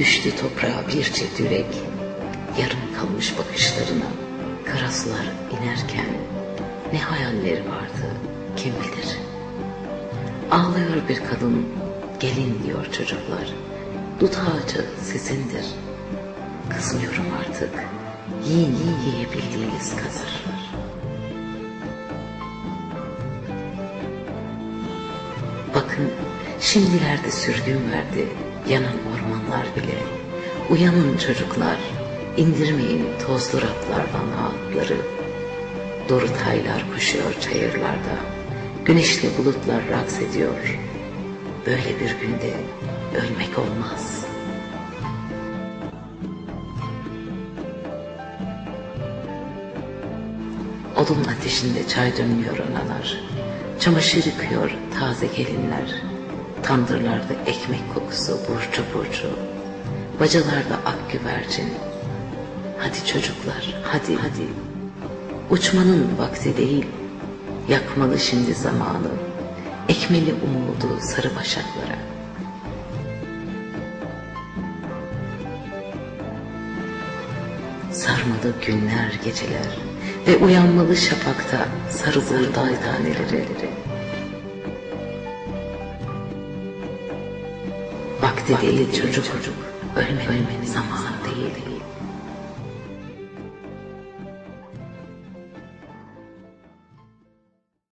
Düştü toprağa bir yürek, yarım kalmış bakışlarına. Karasular inerken ne hayalleri vardı kim bilir. Ağlıyor bir kadın, gelin diyor çocuklar. Dut ağacı sizindir. Kızmıyorum artık, yiyin yiyebildiğiniz kadar. Bakın şimdilerde sürgün verdi yanan ormanlar bile. Uyanın çocuklar, indirmeyin tozlu ratlardan ağıtları. Doğru taylar koşuyor çayırlarda, güneşli bulutlar raks ediyor. Böyle bir günde ölmek olmaz. Odun ateşinde çay dönüyor analar. Çamaşır yıkıyor taze gelinler. Tandırlarda ekmek kokusu burcu burcu. Bacalarda ak güvercin. Hadi çocuklar, hadi hadi. Uçmanın vakti değil. Yakmalı şimdi zamanı. Ekmeli umudu sarı başaklara. Sarmalı günler geceler ve uyanmalı şafakta sarı buğday taneleri. Vakti değil çocuk çocuk ölme ölmenin zamanı değil.